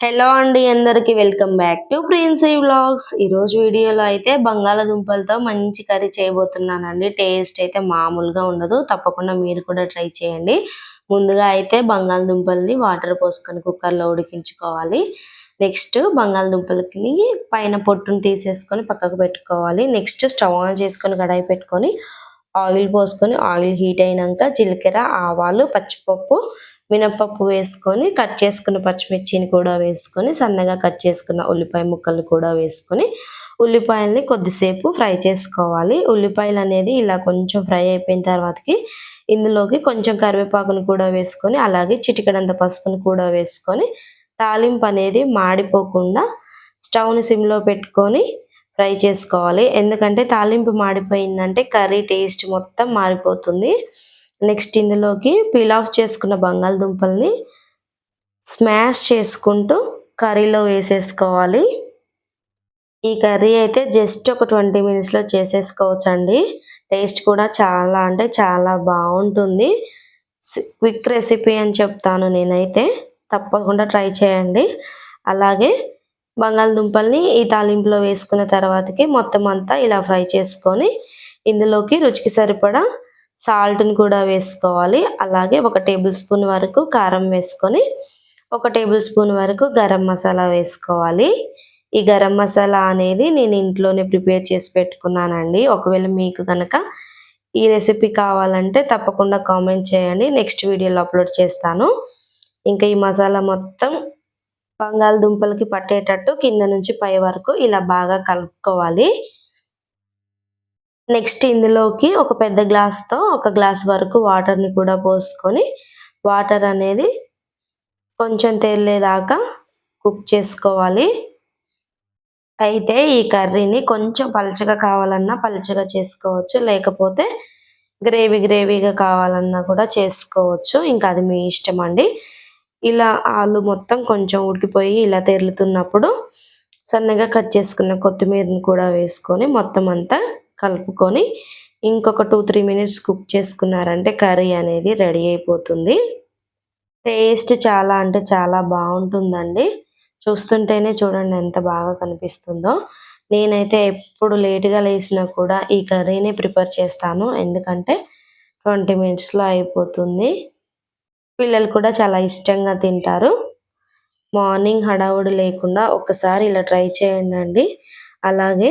Hello అండి అందరికి welcome back to Princy vlogs. ఈరోజు వీడియోలో అయితే బంగాళాదుంపలతో మంచి కర్రీ చేయబోతున్నానండి. టేస్ట్ అయితే మామూలుగా ఉండదు తప్పకుండా మీరు కూడా ట్రై చేయండి. ముందుగా అయితే బంగాళదుంపల్ని వాటర్ పోసుకొని కుక్కర్లో ఉడికించుకోవాలి. నెక్స్ట్ బంగాళదుంపలకి పైన పొట్టును తీసేసుకొని పక్కకు పెట్టుకోవాలి. నెక్స్ట్ స్టవ్ ఆన్ చేసుకొని కడాయి పెట్టుకొని ఆయిల్ పోసుకొని ఆయిల్ హీట్ అయినాక జీలకర్ర ఆవాలు పచ్చిపప్పు మినప్పప్పు వేసుకొని కట్ చేసుకున్న పచ్చిమిర్చిని కూడా వేసుకొని సన్నగా కట్ చేసుకున్న ఉల్లిపాయ ముక్కలు కూడా వేసుకొని ఉల్లిపాయల్ని కొద్దిసేపు ఫ్రై చేసుకోవాలి. ఉల్లిపాయలు అనేది ఇలా కొంచెం ఫ్రై అయిపోయిన తర్వాతకి ఇందులోకి కొంచెం కరివేపాకును కూడా వేసుకొని అలాగే చిటికడంత పసుపును కూడా వేసుకొని తాలింపు అనేది మాడిపోకుండా స్టవ్ని సిమ్లో పెట్టుకొని ఫ్రై చేసుకోవాలి. ఎందుకంటే తాలింపు మాడిపోయిందంటే కర్రీ టేస్ట్ మొత్తం మారిపోతుంది. నెక్స్ట్ ఇందులోకి పీల్ ఆఫ్ చేసుకున్న బంగాళదుంపల్ని స్మాష్ చేసుకుంటూ కర్రీలో వేసేసుకోవాలి. ఈ కర్రీ అయితే జస్ట్ ఒక ట్వంటీ మినిట్స్లో చేసేసుకోవచ్చండి. టేస్ట్ కూడా చాలా అంటే చాలా బాగుంటుంది. క్విక్ రెసిపీ అని చెప్తాను నేనైతే. తప్పకుండా ట్రై చేయండి. అలాగే బంగాళదుంపల్ని ఈ తాలింపులో వేసుకున్న తర్వాతకి మొత్తం అంతా ఇలా ఫ్రై చేసుకొని ఇందులోకి రుచికి సరిపడా సాల్ట్ని కూడా వేసుకోవాలి. అలాగే ఒక టేబుల్ స్పూన్ వరకు కారం వేసుకొని ఒక టేబుల్ స్పూన్ వరకు గరం మసాలా వేసుకోవాలి. ఈ గరం మసాలా అనేది నేను ఇంట్లోనే ప్రిపేర్ చేసి పెట్టుకున్నానండి. ఒకవేళ మీకు కనుక ఈ రెసిపీ కావాలంటే తప్పకుండా కామెంట్ చేయండి. నెక్స్ట్ వీడియోలో అప్లోడ్ చేస్తాను. ఇంకా ఈ మసాలా మొత్తం బంగాళదుంపలకి పట్టేటట్టు కింద నుంచి పై వరకు ఇలా బాగా కలుపుకోవాలి. నెక్స్ట్ ఇందులోకి ఒక పెద్ద గ్లాస్తో ఒక గ్లాస్ వరకు వాటర్ని కూడా పోసుకొని వాటర్ అనేది కొంచెం తేలేదాకా కుక్ చేసుకోవాలి. అయితే ఈ కర్రీని కొంచెం పలచగా కావాలన్నా పలచగా చేసుకోవచ్చు. లేకపోతే గ్రేవీ గ్రేవీగా కావాలన్నా కూడా చేసుకోవచ్చు. ఇంకా అది మీ ఇష్టం అండి. ఇలా ఆలు మొత్తం కొంచెం ఉడికిపోయి ఇలా తెరులుతున్నప్పుడు సన్నగా కట్ చేసుకున్న కొత్తిమీరని కూడా వేసుకొని మొత్తం అంతా కలుపుకొని ఇంకొక టూ త్రీ మినిట్స్ కుక్ చేసుకున్నారంటే కర్రీ అనేది రెడీ అయిపోతుంది. టేస్ట్ చాలా అంటే చాలా బాగుంటుందండి. చూస్తుంటేనే చూడండి ఎంత బాగా కనిపిస్తుందో. నేనైతే ఎప్పుడు లేట్గా లేసినా కూడా ఈ కర్రీనే ప్రిపేర్ చేస్తాను. ఎందుకంటే ట్వంటీ మినిట్స్లో అయిపోతుంది. పిల్లలు కూడా చాలా ఇష్టంగా తింటారు. మార్నింగ్ హడావుడి లేకుండా ఒకసారి ఇలా ట్రై చేయండి అలాగే